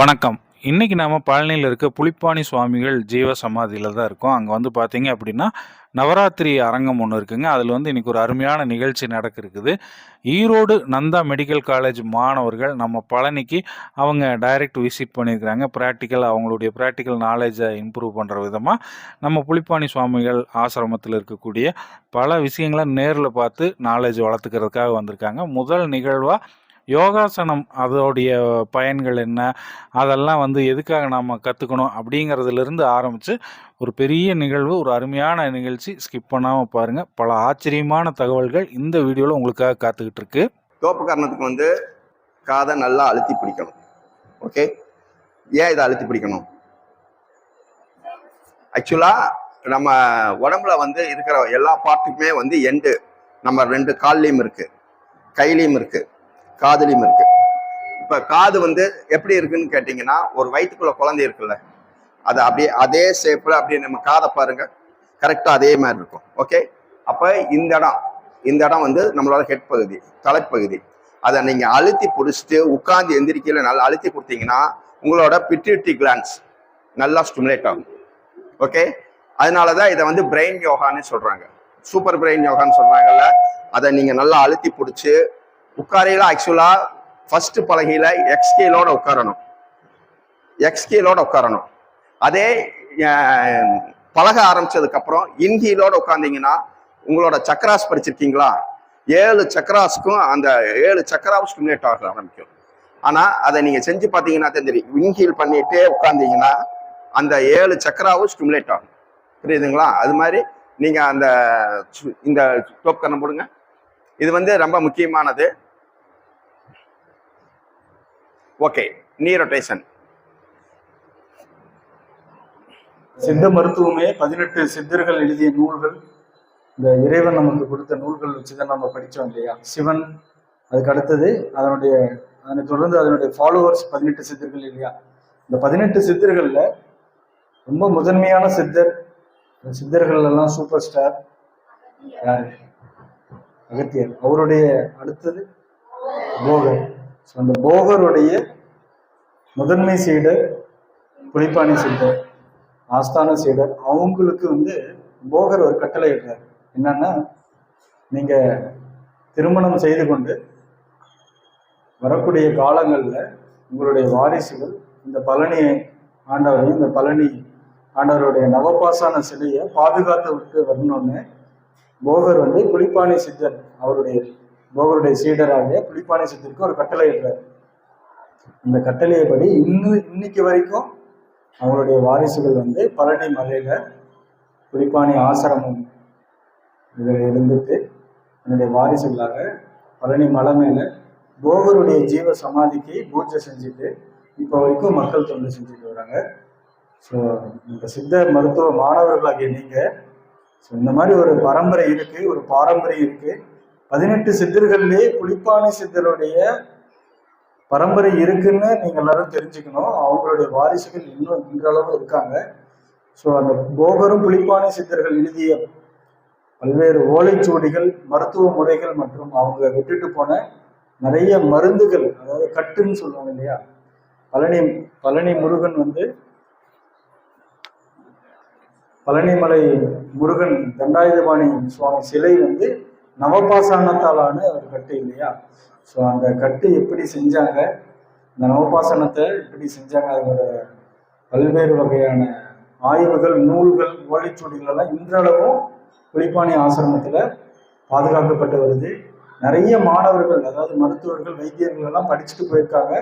வணக்கம். இன்றைக்கி நாம் பழனியில் இருக்க புலிப்பாணி சுவாமிகள் ஜீவ சமாதியில் தான் இருக்கோம். அங்கே வந்து பார்த்தீங்க அப்படின்னா நவராத்திரி அரங்கம் ஒன்று இருக்குங்க. அதில் வந்து இன்றைக்கி ஒரு அருமையான நிகழ்ச்சி நடக்க இருக்குது ஈரோடு நந்தா மெடிக்கல் காலேஜ் மாணவர்கள் நம்ம பழனிக்கு அவங்க டைரக்ட் விசிட் பண்ணியிருக்கிறாங்க. ப்ராக்டிக்கல் அவங்களுடைய ப்ராக்டிக்கல் நாலேஜை இம்ப்ரூவ் பண்ணுற விதமாக நம்ம புளிப்பாணி சுவாமிகள் ஆசிரமத்தில் இருக்கக்கூடிய பல விஷயங்களை நேரில் பார்த்து நாலேஜ் வளர்த்துக்கிறதுக்காக வந்திருக்காங்க. முதல் நிகழ்வாக யோகாசனம் அதோடைய பயன்கள் என்ன? அதெல்லாம் வந்து எதுக்காக நாம் கற்றுக்கணும் அப்படிங்கிறதுலேருந்து ஆரம்பித்து ஒரு பெரிய நிகழ்வு ஒரு அருமையான நிகழ்ச்சி ஸ்கிப் பண்ணாமல் பாருங்கள் பல ஆச்சரியமான தகவல்கள் இந்த வீடியோவில் உங்களுக்காக காத்துக்கிட்டு இருக்கு தோப்புக்கரணத்துக்கு வந்து காதை நல்லா அழுத்தி பிடிக்கணும். ஓகே ஏன் இதை அழுத்தி பிடிக்கணும்? ஆக்சுவலாக நம்ம உடம்புல வந்து இருக்கிற எல்லா பார்ட்டுக்குமே வந்து எண்டு நம்ம ரெண்டு கால்லையும் இருக்குது கையிலையும் இருக்குது காதலியும் இருக்கு. இப்போ காது வந்து எப்படி இருக்குன்னு கேட்டீங்கன்னா ஒரு வயிற்றுக்குள்ள குழந்தை இருக்குல்ல அது அப்படியே அதே ஷேப்பில் அப்படியே நம்ம காதை பாருங்க. கரெக்டாக அதே மாதிரி இருக்கும். ஓகே அப்போ இந்த இடம் இந்த இடம் வந்து நம்மளோட ஹெட் பகுதி தலைப்பகுதி. அதை நீங்கள் அழுத்தி பிடிச்சிட்டு உட்காந்து எந்திரிக்கையில் நல்லா அழுத்தி கொடுத்தீங்கன்னா உங்களோட பிட்யூட்டி கிளான்ஸ் நல்லா ஸ்டிமுலேட் ஆகும். ஓகே அதனால தான் இதை வந்து பிரெயின் யோகான்னு சொல்கிறாங்க சூப்பர் பிரெயின் யோகான்னு சொல்கிறாங்கல்ல அதை நீங்கள் நல்லா அழுத்தி பிடிச்சி உட்காரையில ஆக்சுவலாக ஃபர்ஸ்ட் பலகையில எக்ஸ்கேலோட உட்காரணும். எக்ஸ்கேலோட உட்காரணும். அதே பழக ஆரம்பிச்சதுக்கு அப்புறம் இன்ஹீலோட உட்காந்தீங்கன்னா உங்களோட சக்கராஸ் படிச்சிருக்கீங்களா? ஏழு சக்கராஸ்க்கும் அந்த ஏழு சக்கராவும் ஸ்டிமுலேட் ஆக ஆரம்பிக்கும். ஆனா அதை நீங்க செஞ்சு பார்த்தீங்கன்னா தான் தெரியும். இன்ஹீல் பண்ணிட்டே உட்காந்தீங்கன்னா அந்த ஏழு சக்கராவும் ஸ்டிமுலேட் ஆகும். புரியுதுங்களா? அது மாதிரி நீங்க அந்த சு- இந்த டோப் கண்ணம் போடுங்க. இது வந்து ரொம்ப முக்கியமானது. ஓகே நீ ரொட்டேஷன் சித்த மருத்துவமே பதினெட்டு சித்தர்கள் எழுதிய நூல்கள். இந்த இறைவன் நமக்கு கொடுத்த நூல்கள் வச்சுதான் நம்ம படித்தோம் இல்லையா? சிவன் அதுக்கு அடுத்தது அதனுடைய அதனை தொடர்ந்து அதனுடைய ஃபாலோவர்ஸ் பதினெட்டு சித்தர்கள் இல்லையா? இந்த பதினெட்டு சித்தர்களில் ரொம்ப முதன்மையான சித்தர் சித்தர்கள் எல்லாம் சூப்பர் ஸ்டார் யாரு? அகத்தியர். அவருடைய அடுத்தது போகர். ஸோ அந்த போகருடைய முதன்மை சீடர் புலிப்பாணி சீடர் ஆஸ்தான சீடர். அவங்களுக்கு வந்து போகர் ஒரு கட்டளை இடுறார். என்னன்னா நீங்க திருமணம் செய்து கொண்டு வரக்கூடிய காலங்களில் உங்களுடைய வாரிசுகள் இந்த பழனி ஆண்டவரையும் இந்த பழனி ஆண்டவருடைய நவபாசான சிலையை பாதுகாத்து விட்டு வரணும்னு போகர் வந்து புலிப்பாணி சித்தர் அவருடைய போகருடைய சீடராகிய புலிப்பாணி சித்தருக்கு ஒரு கட்டளை இடுறாரு. இந்த கட்டளையைப்படி இன்னும் இன்னைக்கு வரைக்கும் அவங்களுடைய வாரிசுகள் வந்து பழனி மலையில புலிப்பாணி ஆசிரமம் இதில் இருந்துட்டு என்னுடைய வாரிசுகளாக பழனி மலை மேலே போகருடைய ஜீவ சமாதிக்கு பூஜை செஞ்சுட்டு இப்போ வரைக்கும் மக்கள் தொண்டு செஞ்சுட்டு வராங்க. ஸோ இந்த சித்த மருத்துவ மாணவர்களாகிய நீங்கள் ஸோ இந்த மாதிரி ஒரு பரம்பரை இருக்கு ஒரு பாரம்பரியம் இருக்கு. பதினெட்டு சித்தர்கள்லேயே புலிப்பாணி சித்தருடைய பரம்பரை இருக்குன்னு நீங்க எல்லாரும் தெரிஞ்சுக்கணும். அவங்களுடைய வாரிசுகள் இன்னும் இன்றளவு இருக்காங்க. ஸோ அந்த போகரும் புலிப்பாணி சித்தர்கள் எழுதிய பல்வேறு ஓலைச்சுவடிகள் மருத்துவ முறைகள் மற்றும் அவங்க விட்டுட்டு போன நிறைய மருந்துகள் அதாவது கட்டுன்னு சொல்லுவாங்க இல்லையா? பழனி பழனி முருகன் வந்து பழனிமலை முருகன் தண்டாயுதபாணி சுவாமி சிலை வந்து நவபாசானத்தாலான ஒரு கட்டு இல்லையா? ஸோ அந்த கட்டு எப்படி செஞ்சாங்க? இந்த நவபாசனத்தை எப்படி செஞ்சாங்க? அதோட பல்வேறு வகையான ஆய்வுகள் நூல்கள் ஓலைச்சுவடிகள் எல்லாம் இன்றளவும் குளிப்பாணி ஆசிரமத்தில் பாதுகாக்கப்பட்டு வருது. நிறைய மாணவர்கள் அதாவது மருத்துவர்கள் வைத்தியர்கள் எல்லாம் படிச்சுட்டு போயிருக்காங்க.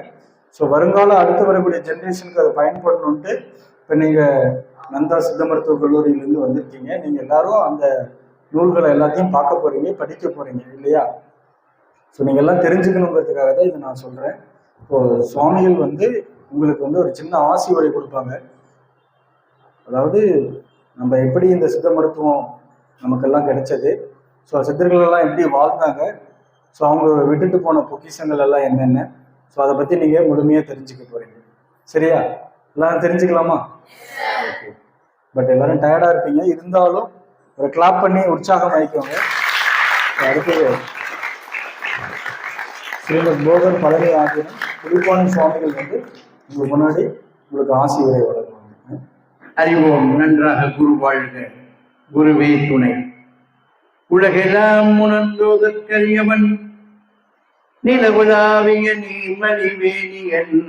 ஸோ வருங்கால அடுத்து வரக்கூடிய ஜென்ரேஷனுக்கு அதை பயன்படணுன்ட்டு இப்போ நீங்கள் நந்தா சித்த மருத்துவக் கல்லூரியிலேருந்து வந்திருக்கீங்க. நீங்கள் எல்லாரும் அந்த நூல்களை எல்லாத்தையும் பார்க்க போறீங்க படிக்க போறீங்க இல்லையா? ஸோ நீங்கள் எல்லாம் தெரிஞ்சுக்கணுங்கிறதுக்காக தான் இதை நான் சொல்கிறேன் இப்போ சுவாமிகள் வந்து உங்களுக்கு வந்து ஒரு சின்ன ஆசி வழி கொடுப்பாங்க. அதாவது நம்ம எப்படி இந்த சித்த மருத்துவம் நமக்கெல்லாம் கிடைச்சது? ஸோ சித்தர்கள் எல்லாம் எப்படி வாழ்ந்தாங்க? ஸோ அவங்க விட்டுட்டு போன பொக்கிஷங்கள் எல்லாம் என்னென்ன? ஸோ அதை பற்றி நீங்கள் முழுமையாக தெரிஞ்சுக்க போகிறீங்க சரியா? எல்லாம் தெரிஞ்சுக்கலாமா? பட் எல்லாரும் டயர்டாக இருப்பீங்க. இருந்தாலும் ஒரு கிளாப் பண்ணி உற்சாகம் ஆயிக்கோங்க அடுத்தது ஸ்ரீமத் போகன் பழனி ஆகியோரும் புலிப்பாணி சுவாமிகள் வந்து உங்களுக்கு முன்னாடி உங்களுக்கு ஆசி உரை வழங்குவாங்க. அறிவோம் நன்றாக குரு வாழ்க. குருவே துணை. உலகெல்லாம் உணர்ந்தோதற்கரியவன். நிலவுலாவிய நீர்மணிவேணியன்.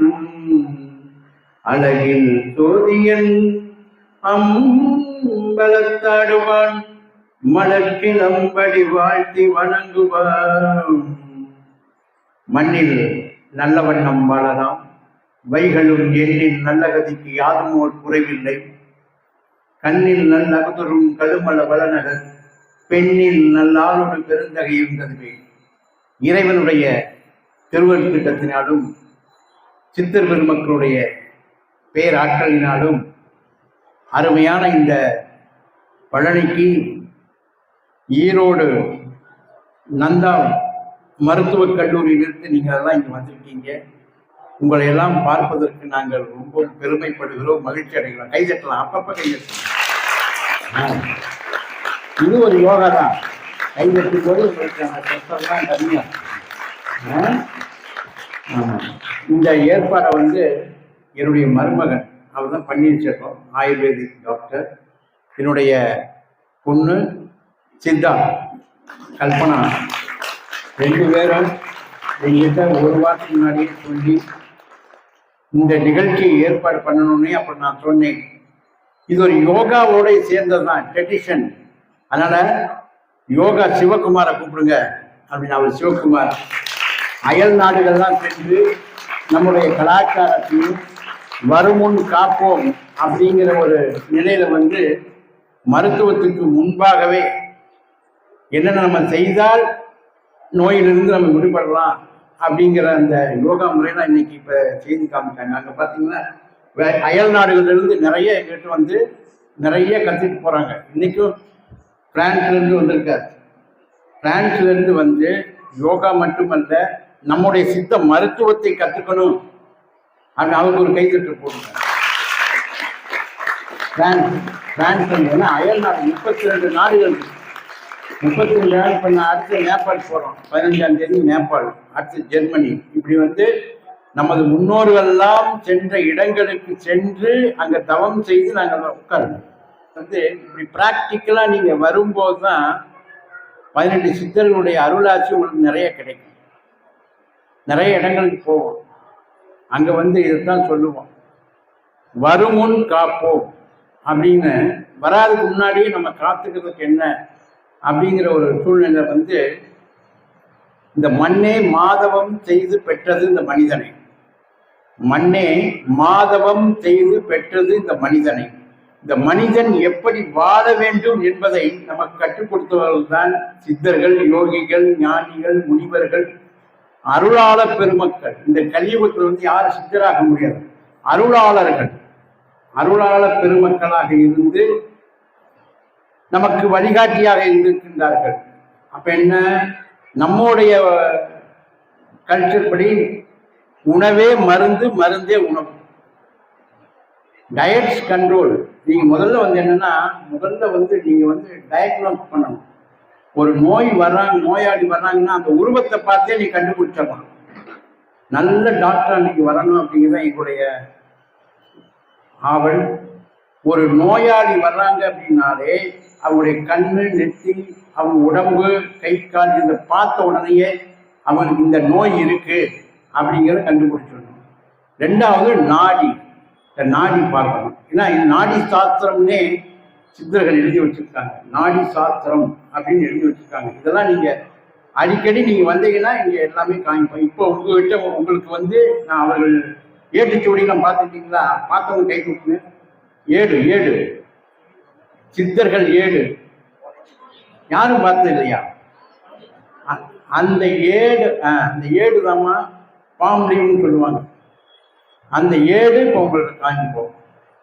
அழகில் சோதியன். அம்பலத்தாடுவான் மலர்கிளம்படி வாழ்த்தி வணங்குவான். மண்ணில் நல்ல வண்ணம் வாழலாம். வைகளும் எண்ணில் நல்ல கதிக்கு யாதும் குறைவில்லை. கண்ணில் நல்ல அகதரும் கழுமல வளநகர் பெண்ணில் நல்லாளோடு பெருந்தகையும் கதுவே இறைவனுடைய திருவருள் திட்டத்தினாலும் சித்தர் பெருமக்களுடைய பேராற்றலினாலும் அருமையான இந்த பழனிக்கு ஈரோடு நந்தா மருத்துவக் கல்லூரியிலிருந்து நீங்கள் எல்லாம் இங்கே வந்திருக்கீங்க. உங்களை எல்லாம் பார்ப்பதற்கு நாங்கள் ரொம்ப பெருமைப்படுகிறோம் மகிழ்ச்சி அடைகிறோம். கைதட்டலாம் அப்பப்போ கைதட்டலாம் ஆ. இது ஒரு யோகா தான். கைதட்டும் போது உங்களுக்கு அந்த கஷ்டம்லாம் கம்மியாக ஆ? இந்த ஏற்பாடை வந்து என்னுடைய மருமகன் அவர் தான் பன்னீர் வச்சிருக்கோம் ஆயுர்வேதிக் டாக்டர். என்னுடைய பொண்ணு சித்தா கல்பனா. ரெண்டு பேரும் எங்கிட்ட ஒரு வாரத்துக்கு முன்னாடியே சொல்லி இந்த நிகழ்ச்சியை ஏற்பாடு பண்ணணும்னே அப்புறம் நான் சொன்னேன். இது ஒரு யோகாவோட சேர்ந்தது தான் ட்ரெடிஷன் அதனால் யோகா சிவகுமாரை கூப்பிடுங்க அப்படின்னு அவர் சிவகுமார். அயல் நாடுகள்லாம் சென்று நம்முடைய கலாச்சாரத்தையும் வருமுன் காப்போம் அப்படிங்கிற ஒரு நிலையில வந்து மருத்துவத்துக்கு முன்பாகவே என்னென்ன நம்ம செய்தால் நோயிலிருந்து நம்ம விடுபடலாம் அப்படிங்கிற அந்த யோகா முறையெல்லாம் இன்னைக்கு இப்போ செய்து காமிச்சாங்க அங்கே பார்த்தீங்கன்னா அயல் நாடுகளிலிருந்து நிறைய எங்கிட்ட வந்து நிறைய கற்றுட்டு போகிறாங்க இன்னைக்கும் பிரான்ஸ்ல இருந்து வந்திருக்காரு. பிரான்ஸ்ல இருந்து வந்து யோகா மட்டுமல்ல நம்முடைய சித்த மருத்துவத்தை கற்றுக்கணும் அப்படின்னு அவங்க ஒரு கைத்தட்டு போடுங்க பிரான்ஸ் பிரான்ஸ் வந்து அயல் நாடு முப்பத்தி ரெண்டு நாடுகள். முப்பத்தி ரெண்டு நாள் இப்போ நான் அடுத்து நேபாள் போகிறோம் பதினஞ்சாம் தேதி நேபாள் அடுத்து ஜெர்மனி. இப்படி வந்து நமது முன்னோர்கள்லாம் சென்ற இடங்களுக்கு சென்று அங்கே தவம் செய்து நாங்கள் உட்காரணும் வந்து இப்படி ப்ராக்டிக்கலாக நீங்கள் வரும்போது தான் பதினெட்டு சித்தர்களுடைய அருளாட்சி உங்களுக்கு நிறைய கிடைக்கும். நிறைய இடங்களுக்கு போவோம். அங்கே வந்து இதுதான் சொல்லுவோம். வருமுன் காப்போம். அப்படின்னு வராதுக்கு முன்னாடியே நம்ம காத்துக்கிறதுக்கு என்ன அப்படிங்கிற ஒரு சூழ்நிலை வந்து இந்த மண்ணே மாதவம் செய்து பெற்றது இந்த மனிதனை. மண்ணே மாதவம் செய்து பெற்றது இந்த மனிதனை. இந்த மனிதன் எப்படி வாழ வேண்டும் என்பதை நமக்கு கற்றுக் கொடுத்தவர்கள் தான் சித்தர்கள் யோகிகள் ஞானிகள் முனிவர்கள் அருளாளர் பெருமக்கள். இந்த கலியுகத்தில் வந்து யாரும் சித்தராக முடியாது? அருளாளர்கள். அருளாளர் பெருமக்களாக இருந்து நமக்கு வழிகாட்டியாக இருந்திருக்கின்றார்கள். அப்ப என்ன? நம்முடைய கல்ச்சர் படி உணவே மருந்து மருந்தே உணவு. டயட்ஸ் கண்ட்ரோல் நீங்க முதல்ல வந்து என்னன்னா முதல்ல வந்து நீங்க வந்து டயக்னோஸ் பண்ணணும். ஒரு நோய் வர்றாங்க நோயாளி வர்றாங்கன்னா அந்த உருவத்தை பார்த்தே நீ கண்டுபிடிச்சிடலாம். நல்ல டாக்டர் அன்னைக்கு வரணும் அப்படிங்கிறது எங்களுடைய ஆவல். ஒரு நோயாளி வர்றாங்க அப்படின்னாலே அவங்களுடைய கண்ணு நெத்தி அவங்க உடம்பு கை கால் இதை பார்த்த உடனேயே அவனுக்கு இந்த நோய் இருக்கு அப்படிங்கிறத கண்டுபிடிச்சிடணும். ரெண்டாவது நாடி. இந்த நாடி பார்க்கணும். ஏன்னா இது நாடி சாஸ்திரம்னே சித்தர்கள் எழுதி வச்சிருக்காங்க. நாடி சாஸ்திரம் அப்படின்னு எழுதி வச்சிருக்காங்க. இதெல்லாம் நீங்க அடிக்கடி நீங்க வந்தீங்கன்னா இங்க எல்லாமே காமிப்போம். இப்போ உங்ககிட்ட உங்களுக்கு வந்து நான் அவர்கள் ஏட்டுச்சுவடிலாம் பார்த்துட்டீங்களா பார்த்தவங்க கை கொடுத்து ஏழு ஏழு சித்தர்கள் ஏழு யாரும் பார்த்தது இல்லையா அ- அந்த ஏடு ஆ, அந்த ஏடு தாமா பாம்புலின்னு சொல்லுவாங்க. அந்த ஏடு இப்போ உங்களுக்கு காமிப்போம்.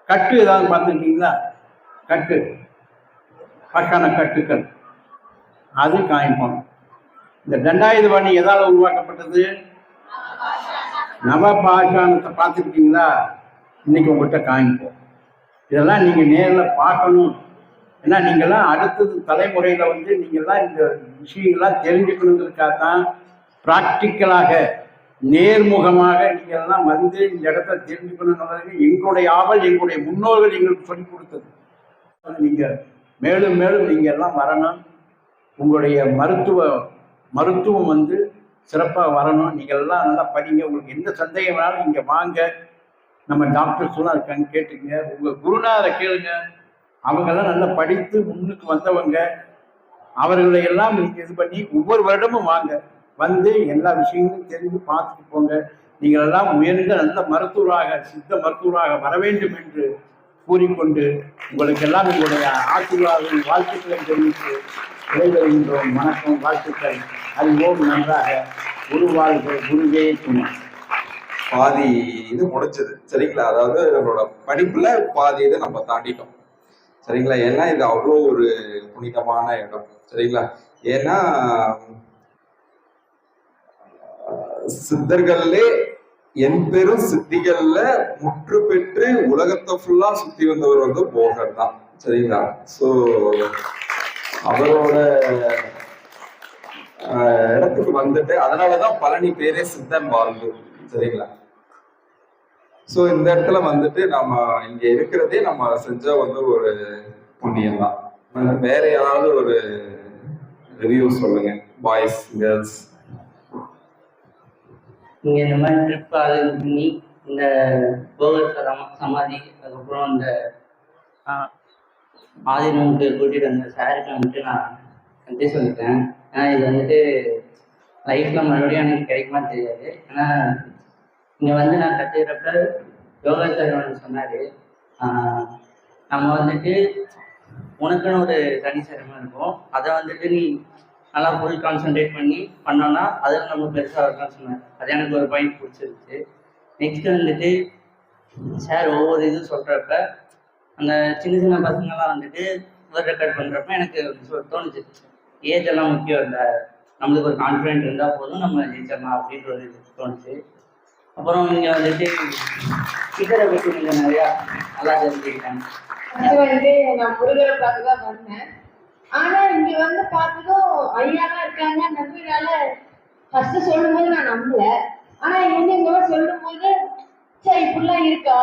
கட்டு ஏதாவது பார்த்துருக்கீங்களா? கட்டு. பக்கான கட்டுக்கள். அது காய்ப்போம் இந்த தண்டாயுதபாணி எதால உருவாக்கப்பட்டது? நவபாஷானத்தை பார்த்துருக்கீங்களா இன்னைக்கு உங்கள்கிட்ட காமிப்போம் இதெல்லாம் நீங்க நேரில் பார்க்கணும். ஏன்னா நீங்கள்லாம் அடுத்தது தலைமுறையில் வந்து நீங்கள்லாம் இந்த விஷயங்கள்லாம் தெரிஞ்சுக்கணுங்கிறதுக்காக தான் ப்ராக்டிக்கலாக நேர்முகமாக நீங்கள் எல்லாம் வந்து இந்த இடத்த தெரிஞ்சுக்கணுங்கிறது எங்களுடைய ஆவல் எங்களுடைய முன்னோர்கள் எங்களுக்கு சொல்லிக் கொடுத்தது. நீங்கள் மேலும் மேலும் நீங்கள் எல்லாம் வரணும். உங்களுடைய மருத்துவ மருத்துவம் வந்து சிறப்பாக வரணும். நீங்கள் எல்லாம் நல்லா படிங்க. உங்களுக்கு எந்த சந்தேகம் வேணாலும் இங்கே வாங்க. நம்ம டாக்டர்ஸ்லாம் இருக்காங்க கேட்டுங்க. உங்கள் குருநாதரை கேளுங்க. அவங்கெல்லாம் நல்லா படித்து முன்னுக்கு வந்தவங்க. அவர்களை எல்லாம் நீங்கள் இது பண்ணி ஒவ்வொரு வருடமும் வாங்க. வந்து எல்லா விஷயங்களும் தெரிஞ்சு பார்த்துட்டு போங்க. நீங்கள் எல்லாம் உயர்ந்த நல்ல மருத்துவராக சித்த மருத்துவராக வர வேண்டும் என்று கூறிக்கொண்டு உங்களுக்கு எல்லாம் உங்களுடைய ஆசீர்வாதம் வாழ்த்துக்களை தெரிவித்து விடைபெறுகின்றோம். வணக்கம் வாழ்த்துக்கள். அறிவோம் நன்றாக. குருவாழ்க குருவே துணை பாதி இது முடிச்சது சரிங்களா? அதாவது நம்மளோட படிப்புல பாதி இதை நம்ம தாண்டிட்டோம். சரிங்களா? ஏன்னா இது அவ்வளோ ஒரு புனிதமான இடம். சரிங்களா? ஏன்னா சித்தர்கள்லே என் பெரும் சித்திகள்ல முற்று பெற்று உலகத்தை ஃபுல்லா சுத்தி வந்தவர் வந்து போகர் தான். சரிங்களா? ஸோ அவரோட இடத்துக்கு வந்துட்டு அதனாலதான் பழனி பேரே சித்தன் வாழ்வு. சரிங்களா? ஸோ இந்த இடத்துல வந்துட்டு நம்ம இங்க இருக்கிறதே நம்ம செஞ்ச வந்து ஒரு புண்ணியம் தான் வேற ஏதாவது ஒரு ரிவ்யூ சொல்லுங்க பாய்ஸ் கேர்ள்ஸ் நீங்கள் இந்த மாதிரி ட்ரிப் அது பண்ணி இந்த போகர் சமா- சமாதி அதுக்கப்புறம் இந்த ஆதினமுக்கு கூட்டிகிட்டு வந்த சாருக்கு வந்துட்டு நான் நன்றி சொல்லிட்டேன் ஏன்னா இது வந்துட்டு லைஃப்பில் மறுபடியும் எனக்கு கிடைக்குமா தெரியாது. ஏன்னா இங்கே வந்து நான் கற்றுக்கிறப்ப யோகா சார் வந்து சொன்னார். நம்ம வந்துட்டு உனக்குன்னு ஒரு தனி சிரமம் இருக்கும். அதை வந்துட்டு நீ நல்லா ஃபுல் கான்சென்ட்ரேட் பண்ணி பண்ணோன்னா அதில் நம்ம பெருசாக இருக்கலாம்னு சொன்னார். அது எனக்கு ஒரு பாயிண்ட் பிடிச்சிருச்சு. நெக்ஸ்ட் வந்துட்டு சார் ஒவ்வொரு இதுவும் சொல்கிறப்ப அந்த சின்ன சின்ன பசங்கள்லாம் வந்துட்டு வேர்ட் ரெக்கார்ட் பண்ணுறப்ப எனக்கு தோணுச்சு. ஏஜ் எல்லாம் முக்கியம் இல்லை. நம்மளுக்கு ஒரு கான்ஃபிடென்ட் இருந்தால் போதும் நம்ம ஜெயிச்சிடலாம் அப்படின்ற ஒரு இது தோணுச்சு. அப்புறம் இங்கே வந்துட்டு ஸ்பீக்கரை பற்றி நீங்கள் நிறையா நல்லா தெரிஞ்சுக்கிட்டேன். அது வந்து நான் முருகரை பார்த்து தான் வந்தேன். ஆனா இங்க வந்து பார்த்ததும் ஐயாலாம் இருக்காங்க. நம்பினால ஃபர்ஸ்ட் சொல்லும்போது நான் நம்பல. ஆனா இங்க வந்து இங்க சொல்லும் சொல்லும்போது சரி இப்படிலாம் இருக்கா?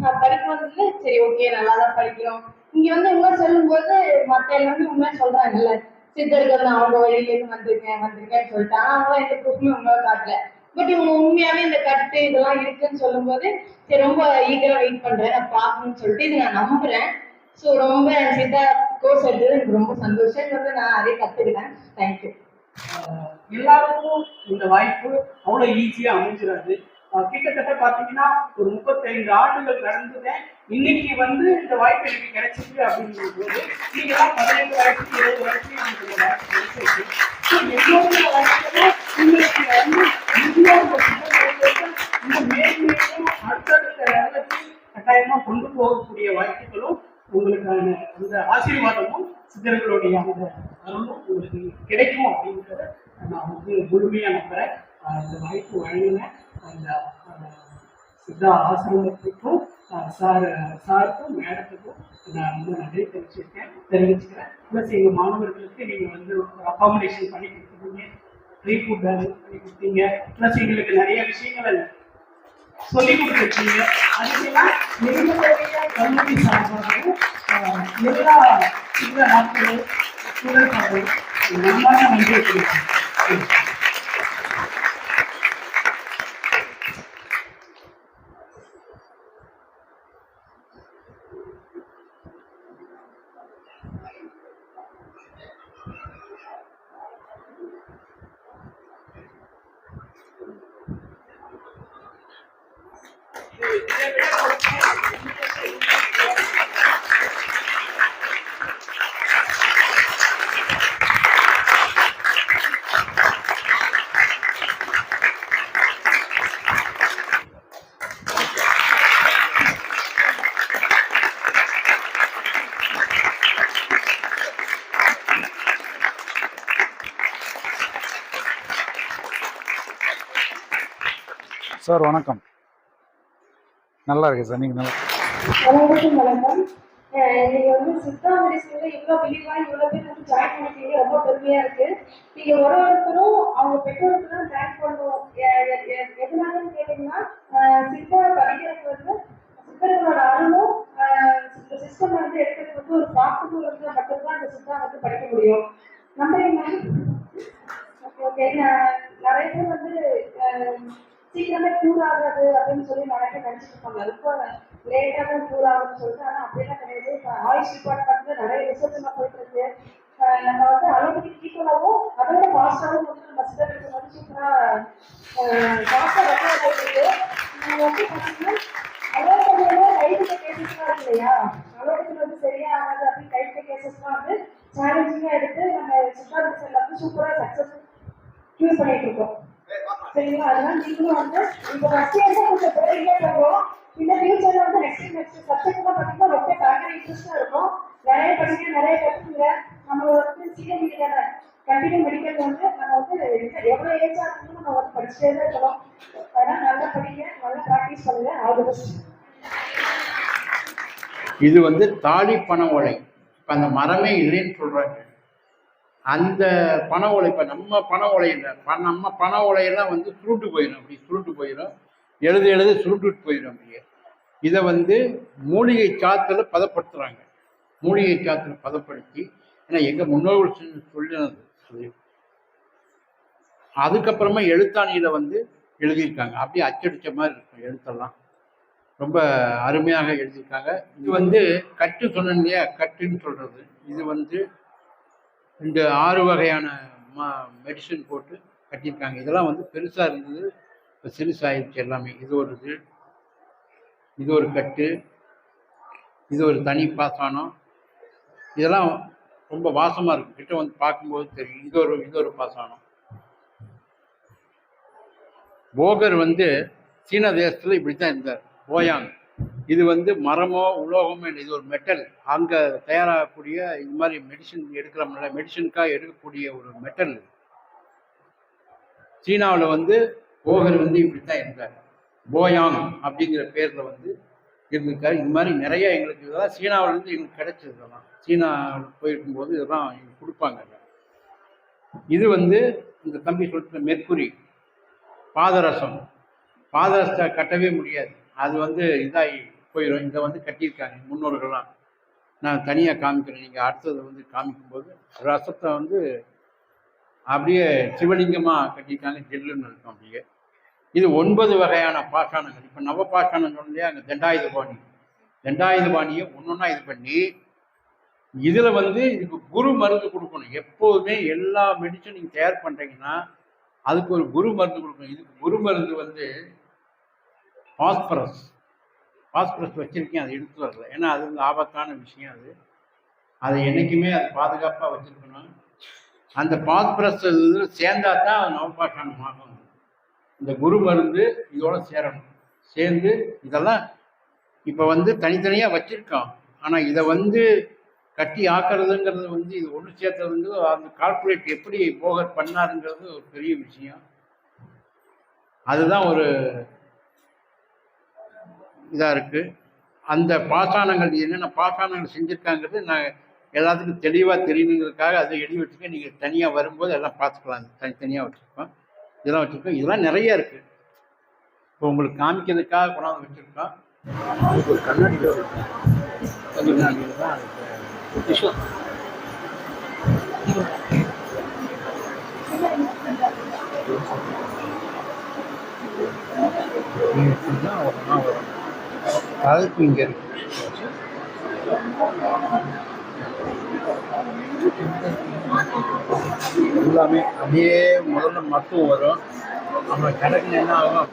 நான் படிக்கும் போது சரி ஓகே நல்லா தான் படிக்கிறோம். இங்க வந்து உண்மை சொல்லும்போது மத்த எல்லாமே உண்மையா சொல்றாங்கல்ல. சித்தர்கள் நான் அவங்க வழியில இருந்து வந்திருக்கேன் வந்திருக்கேன்னு சொல்லிட்டு. ஆனா அவங்க எந்த ப்ரூஃப்மே உண்மை காட்டல. பட் இவங்க உண்மையாவே இந்த கட்டு இதெல்லாம் இருக்குன்னு சொல்லும்போது சரி ரொம்ப ஈகரா வெயிட் பண்றேன் நான் பாக்கணும்னு சொல்லிட்டு இது நான் நம்புறேன். ஸோ ரொம்ப சித்தா கோர்ஸ் எடுத்தது எனக்கு ரொம்ப சந்தோஷம் வந்து நான் அதே கத்துக்கிட்டேன். தேங்க்யூ எல்லாருக்கும் இந்த வாய்ப்பு அவ்வளோ ஈஸியாக அமைஞ்சிடாது. கிட்டத்தட்ட பார்த்தீங்கன்னா ஒரு முப்பத்தைந்து ஆண்டுகள் நடந்துதான் இன்னைக்கு வந்து இந்த வாய்ப்பு எனக்கு கிடைச்சிருக்கு அப்படின்னு போது நீங்க பதினைந்து வயசு இருபது வயசு ஆசீர்வாதமும் சித்தர்களுடைய அந்த அருளும் உங்களுக்கு கிடைக்கும் அப்படின்றத நான் வந்து முழுமையாக நம்புறேன். இந்த வாய்ப்பு வழங்கின அந்த சித்தா ஆசிரமத்துக்கும் சார் சாருக்கும் மேடத்துக்கும் நான் ரொம்ப நன்றி தெரிவிச்சிருக்கேன் தெரிவிச்சுக்கிறேன். ப்ளஸ் எங்கள் மாணவர்களுக்கு நீங்கள் வந்து அகாமடேஷன் பண்ணி கொடுத்துருக்கீங்க. ஃப்ரீ ஃபுட் அரேஞ்ச் பண்ணி கொடுத்தீங்க. ப்ளஸ் எங்களுக்கு நிறைய விஷயங்களை சொல்லி கொடுத்துருக்கீங்க. அதுக்கெல்லாம் எங்களுடைய கல்லூரி சார்பாகவும் எல்லா நாட்களும் சூழல் நம்ம நன்றி சார் வணக்கம். நல்லா இருக்கு சார் நீங்கள் நல்லா அனைவருக்கும் வணக்கம். நீங்க வந்து சித்தா மெடிசன்ல இவ்வளோ விரிவா இவ்வளோ பேர் வந்து ஜாயின் பண்ணிட்டீங்க ரொம்ப பெருமையா இருக்கு. நீங்க ஒரு ஒருத்தரும் அவங்க பெற்றோருக்கு தான் தேங்க் பண்ணுவோம். எதனாலன்னு கேட்டீங்கன்னா சித்தா படிக்கிறதுக்கு வந்து சித்தர்களோட அருளும் அஹ் இந்த சிஸ்டம் வந்து எடுக்கிறதுக்கு வந்து ஒரு டாக்டர் வந்து மட்டும்தான் இந்த சித்தா வந்து படிக்க முடியும். நம்புறீங்களா ஓகே ஓகே. நினைச்சிட்டு அது ரொம்ப லேட்டாக தான் க்யூர் ஆகும்னு சொல்லிட்டு ஆனால் அப்படிலாம் கிடையாது. இப்போ ஆயுஷ் டிபார்ட்மெண்ட்ல நிறைய ரிசர்ச் எல்லாம் போயிட்டு இருக்கு. நம்ம வந்து அலோபதிக்கு ஈக்குவலாகவும் அதோட ஃபாஸ்ட்டாகவும் வந்து நம்ம சித்தர்கள் வந்து சூப்பராக ஃபாஸ்டாக ரெக்கவர் ஆகிட்டு இருக்கு. நீங்கள் வந்து பார்த்தீங்கன்னா கேசஸ்லாம் இருக்கு இல்லையா? அலோபதி வந்து சரியா ஆகாது அப்படின்னு கைவிட்ட கேசஸ்லாம் வந்து சேலஞ்சிங்காக எடுத்து நம்ம சித்தா மெடிசன்ல சூப்பராக சக்ஸஸ் யூஸ் பண்ணிட்டு இருக்கோம். சரிங்களா? அதனால நீங்களும் வந்து இப்போ ஃபர்ஸ்ட் இயர் தான் கொஞ்சம் போறீங்க பண்ணுவோம் இந்த ஃபியூச்சர்ல வந்து நெக்ஸ்ட் நெக்ஸ்ட் சப்ஜெக்ட்லாம் பார்த்தீங்கன்னா ரொம்ப பயங்கர இன்ட்ரெஸ்டா இருக்கும். நிறைய படிங்க நிறைய கற்றுக்குங்க நம்ம வந்து சிஎம் தானே கண்டினியூ மெடிக்கல் வந்து நம்ம வந்து எவ்வளோ எவ்வளவு ஏஜா இருந்தாலும் நம்ம வந்து படிச்சுட்டே தான் இருக்கணும். அதனால நல்லா படிங்க நல்லா ப்ராக்டிஸ் பண்ணுங்க. ஆல் தி பெஸ்ட் இது வந்து தாலி பண ஓலை. இப்போ அந்த மரமே இல்லைன்னு சொல்றாங்க. அந்த பண ஓலை இப்போ நம்ம பண ஓலையில் ப நம்ம பண ஓலையெல்லாம் வந்து சுருட்டு போயிடும் அப்படி சுருட்டு போயிடும் எழுத எழுத சுருட்டுட்டு போயிடும் அப்படியே. இதை வந்து மூலிகை சாத்தில் பதப்படுத்துகிறாங்க மூலிகை சாத்தில் பதப்படுத்தி ஏன்னா எங்கள் முன்னோர்கள் சொல்லினது அதுக்கப்புறமா எழுத்தாணியில் வந்து எழுதியிருக்காங்க. அப்படியே அச்சடிச்ச மாதிரி இருக்கும் எழுத்தெல்லாம். ரொம்ப அருமையாக எழுதியிருக்காங்க. இது வந்து கட்டு சொன்னேன் இல்லையா? கட்டுன்னு சொல்கிறது இது வந்து ரெண்டு ஆறு வகையான மெடிசன் போட்டு கட்டியிருக்காங்க. இதெல்லாம் வந்து பெருசாக இருந்தது. இப்போ சிறுசாயிருச்சு எல்லாமே. இது ஒரு இது. இது ஒரு கட்டு. இது ஒரு தனி பாசானம். இதெல்லாம் ரொம்ப வாசமாக இருக்கும் கிட்ட வந்து பார்க்கும்போது தெரியும். இது ஒரு இது ஒரு பாசானம். போகர் வந்து சீன தேசத்தில் இப்படி தான் இருந்தார். போயாங். இது வந்து மரமோ உலோகமோ இது ஒரு மெட்டல் அங்கே தயாராகக்கூடிய இது மாதிரி மெடிசின் எடுக்கிறோம்ல மெடிசினுக்காக எடுக்கக்கூடிய ஒரு மெட்டல் சீனாவில் வந்து போகர் வந்து இப்படி தான் இருந்தார் போயாங் அப்படிங்கிற பேரில் வந்து இருந்திருக்காரு. இது மாதிரி நிறைய எங்களுக்கு இதெல்லாம் சீனாவுல இருந்து எங்களுக்கு கிடைச்சது இதெல்லாம். சீனாவில் போயிருக்கும்போது இதெல்லாம் எங்களுக்கு கொடுப்பாங்க இது வந்து இந்த தம்பி சொல்லிட்டு மெர்க்குரி பாதரசம். பாதரசத்தை கட்டவே முடியாது. அது வந்து இதாகி போயிடும் இதை வந்து கட்டியிருக்காங்க முன்னோர்கள்லாம். நான் தனியாக காமிக்கிறேன். நீங்கள் அடுத்தது வந்து காமிக்கும்போது ரசத்தை வந்து அப்படியே சிவலிங்கமாக கட்டியிருக்காங்க ஜெல்லுன்னு இருக்கும் அப்படியே. இது ஒன்பது வகையான பாஷாணங்கள். இப்போ நவ பாஷாணம் சொன்னே அங்கே தண்டாயுத பாணி. தண்டாயுத பாணியை ஒன்றொன்னா இது பண்ணி இதில் வந்து இதுக்கு குரு மருந்து கொடுக்கணும். எப்போதுமே எல்லா மெடிசன் நீங்கள் தயார் பண்ணுறீங்கன்னா அதுக்கு ஒரு குரு மருந்து கொடுக்கணும். இதுக்கு குரு மருந்து வந்து பாஸ்பரஸ். பாஸ்பரஸ் வச்சுருக்கேன் அதை எடுத்து வரல. ஏன்னா அது வந்து ஆபத்தான விஷயம் அது. அதை என்றைக்குமே அது பாதுகாப்பாக வச்சுருக்கணும். அந்த பாஸ்பரஸ் இதில் சேர்ந்தா தான் அது நவபாஷானம் ஆகும். இந்த குரு மருந்து இதோட சேரணும். சேர்ந்து இதெல்லாம் இப்போ வந்து தனித்தனியாக வச்சுருக்கோம். ஆனால் இதை வந்து கட்டி ஆக்கிறதுங்கிறது வந்து இது ஒன்று சேர்த்ததுங்கிறது அந்த கால்குலேட் எப்படி போகர் பண்ணாருங்கிறது ஒரு பெரிய விஷயம். அதுதான் ஒரு இதாக இருக்குது அந்த பாசானங்கள் என்னென்ன பாசானங்கள் செஞ்சுருக்காங்கிறது நான் எல்லாத்துக்கும் தெளிவாக தெரியணுங்கிறதுக்காக அதை எழுதி வச்சுருக்கேன். நீங்கள் தனியாக வரும்போது எல்லாம் பார்த்துக்கலாம். தனித்தனியாக வச்சுருக்கோம். இதெல்லாம் வச்சுருக்கோம். இதெல்லாம் நிறைய இருக்குது இப்போ உங்களுக்கு காமிக்கிறதுக்காக கொண்டாந்து வச்சுருக்கோம். கண்ணாடி தலைப்பு இங்கே இருக்கு எல்லாமே அப்படியே முதல்ல மட்டும் வரும் நம்ம கிடக்கு என்ன ஆகும்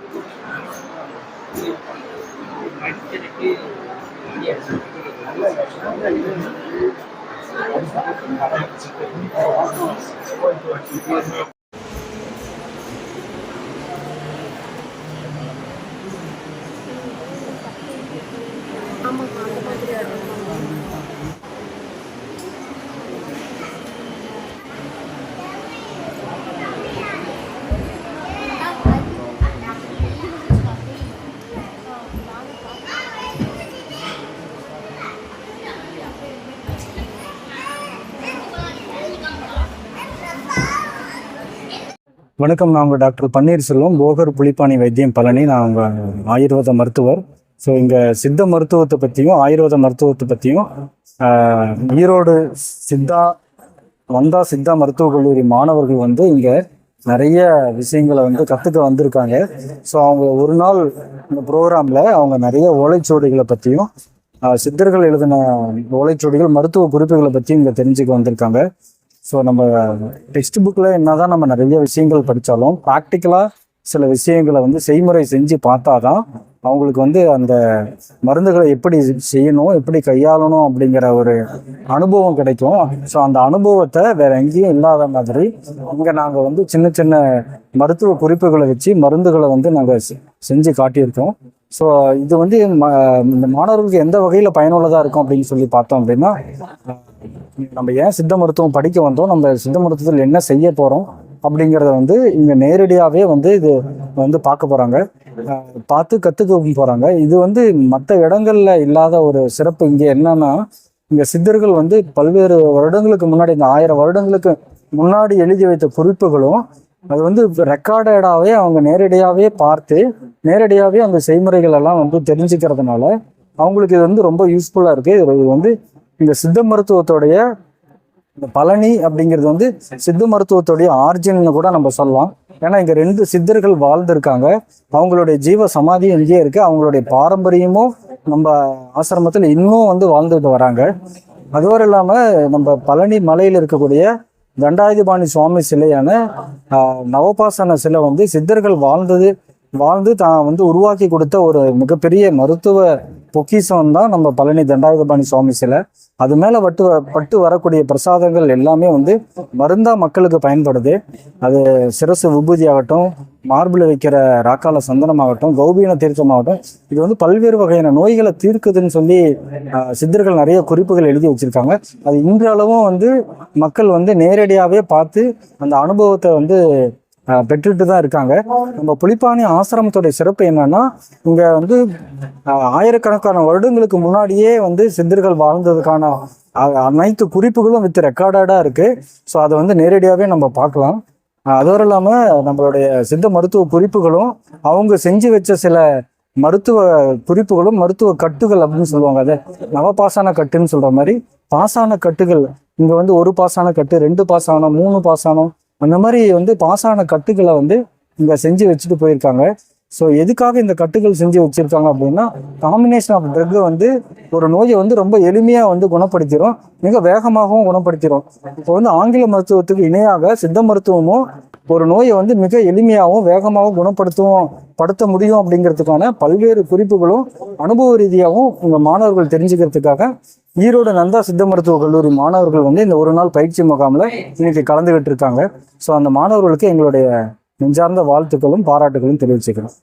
வணக்கம் நான் உங்கள் டாக்டர் பன்னீர்செல்வம். போகர் புலிப்பாணி வைத்தியம் பழனி நான் உங்கள் ஆயுர்வேத மருத்துவர். ஸோ இங்கே சித்த மருத்துவத்தை பற்றியும் ஆயுர்வேத மருத்துவத்தை பற்றியும் ஈரோடு சித்தா வந்தா சித்தா மருத்துவக் கல்லூரி மாணவர்கள் வந்து இங்கே நிறைய விஷயங்களை வந்து கற்றுக்க வந்திருக்காங்க. ஸோ அவங்க ஒரு நாள் இந்த ப்ரோக்ராமில் அவங்க நிறைய ஓலைச்சுவடிகளை பற்றியும் சித்தர்கள் எழுதின ஓலைச்சுவடிகள் மருத்துவ குறிப்புகளை பற்றியும் இங்கே தெரிஞ்சுக்க வந்திருக்காங்க. ஸோ நம்ம டெக்ஸ்ட் புக்கில் என்ன தான் நம்ம நிறைய விஷயங்கள் படித்தாலும் ப்ராக்டிக்கலாக சில விஷயங்களை வந்து செய்முறை செஞ்சு பார்த்தா தான் அவங்களுக்கு வந்து அந்த மருந்துகளை எப்படி செய்யணும் எப்படி கையாளணும் அப்படிங்கிற ஒரு அனுபவம் கிடைக்கும். ஸோ அந்த அனுபவத்தை வேற எங்கேயும் இல்லாத மாதிரி இங்கே நாங்கள் வந்து சின்ன சின்ன மருத்துவ குறிப்புகளை வச்சு மருந்துகளை வந்து நாங்கள் செஞ்சு காட்டியிருக்கோம். ஸோ இது வந்து இந்த மாணவர்களுக்கு எந்த வகையில் பயனுள்ளதாக இருக்கும் அப்படின்னு சொல்லி பார்த்தோம் அப்படின்னா நம்ம ஏன் சித்த மருத்துவம் படிக்க வந்தோம் நம்ம சித்த மருத்துவத்தில் என்ன செய்ய போகிறோம் அப்படிங்கிறத வந்து இங்கே நேரடியாகவே வந்து இது வந்து பார்க்க போகிறாங்க பார்த்து கற்றுக்க போகிறாங்க இது வந்து மற்ற இடங்களில் இல்லாத ஒரு சிறப்பு இங்கே என்னன்னா இங்கே சித்தர்கள் வந்து பல்வேறு வருடங்களுக்கு முன்னாடி இந்த ஆயிரம் வருடங்களுக்கு முன்னாடி எழுதி வைத்த குறிப்புகளும் அது வந்து ரெக்கார்டடாகவே அவங்க நேரடியாகவே பார்த்து நேரடியாகவே அந்த செய்முறைகள் எல்லாம் வந்து தெரிஞ்சுக்கிறதுனால அவங்களுக்கு இது வந்து ரொம்ப யூஸ்ஃபுல்லாக இருக்குது இது வந்து இந்த சித்த மருத்துவத்தோடைய இந்த பழனி அப்படிங்கிறது வந்து சித்த மருத்துவத்துடைய ஆர்ஜின்னு கூட நம்ம சொல்லலாம். ஏன்னா இங்கே ரெண்டு சித்தர்கள் வாழ்ந்திருக்காங்க. அவங்களுடைய ஜீவ சமாதி இங்கேயே இருக்குது அவங்களுடைய பாரம்பரியமும் நம்ம ஆசிரமத்தில் இன்னும் வந்து வாழ்ந்துட்டு வராங்க. அதுவரை இல்லாமல் நம்ம பழனி மலையில் இருக்கக்கூடிய தண்டாயுதபாணி சுவாமி சிலையான நவபாசன சிலை வந்து சித்தர்கள் வாழ்ந்தது வாழ்ந்து தான் வந்து உருவாக்கி கொடுத்த ஒரு மிகப்பெரிய மருத்துவ பொக்கிஷம் தான் நம்ம பழனி தண்டாயுதபாணி சுவாமி சிலை. அது மேல வட்டு பட்டு வரக்கூடிய பிரசாதங்கள் எல்லாமே வந்து மருந்தா மக்களுக்கு பயன்படுது. அது சிரசு விபூதி ஆகட்டும் மார்பிள் வைக்கிற ராக்கால சந்தனம் ஆகட்டும் கௌபீன தீர்த்தம் ஆகட்டும் இது வந்து பல்வேறு வகையான நோய்களை தீர்க்குதுன்னு சொல்லி சித்தர்கள் நிறைய குறிப்புகள் எழுதி வச்சிருக்காங்க. அது இன்றளவும் வந்து மக்கள் வந்து நேரடியாகவே பார்த்து அந்த அனுபவத்தை வந்து பெற்றுட்டு தான் இருக்காங்க. நம்ம புலிப்பாணி ஆசிரமத்தோட சிறப்பு என்னன்னா இங்க வந்து ஆயிரக்கணக்கான வருடங்களுக்கு முன்னாடியே வந்து சித்தர்கள் வாழ்ந்ததுக்கான அனைத்து குறிப்புகளும் வித் ரெக்கார்டடாக இருக்கு. ஸோ அதை வந்து நேரடியாகவே நம்ம பார்க்கலாம். ஆஹ், அதோடு இல்லாமல் நம்மளுடைய சித்த மருத்துவ குறிப்புகளும் அவங்க செஞ்சு வச்ச சில மருத்துவ குறிப்புகளும் மருத்துவ கட்டுகள் அப்படின்னு சொல்லுவாங்க. அதை நவபாசான கட்டுன்னு சொல்ற மாதிரி பாசான கட்டுகள். இங்க வந்து ஒரு பாசான கட்டு ரெண்டு பாசானம் மூணு பாசானம் அந்த மாதிரி வந்து பாசான கட்டுகளை வந்து இங்கே செஞ்சு வச்சுட்டு போயிருக்காங்க. ஸோ எதுக்காக இந்த கட்டுகள் செஞ்சு வச்சிருக்காங்க அப்படின்னா காம்பினேஷன் ஆஃப் ட்ரக்கு வந்து ஒரு நோயை வந்து ரொம்ப எளிமையாக வந்து குணப்படுத்திடும் மிக வேகமாகவும் குணப்படுத்திடும் இப்போ வந்து ஆங்கில மருத்துவத்துக்கு இணையாக சித்த மருத்துவமும் ஒரு நோயை வந்து மிக எளிமையாகவும் வேகமாகவும் குணப்படுத்தவும் படுத்த முடியும் அப்படிங்கிறதுக்கான பல்வேறு குறிப்புகளும் அனுபவ ரீதியாகவும் உங்கள் மாணவர்கள் தெரிஞ்சுக்கிறதுக்காக ஈரோடு நந்தா சித்த மருத்துவ கல்லூரி மாணவர்கள் வந்து இந்த ஒரு நாள் பயிற்சி முகாமில் இன்னைக்கு கலந்துகிட்டு இருக்காங்க. ஸோ அந்த மாணவர்களுக்கு எங்களுடைய நெஞ்சார்ந்த வாழ்த்துக்களும் பாராட்டுகளும் தெரிவிச்சுக்கிறேன்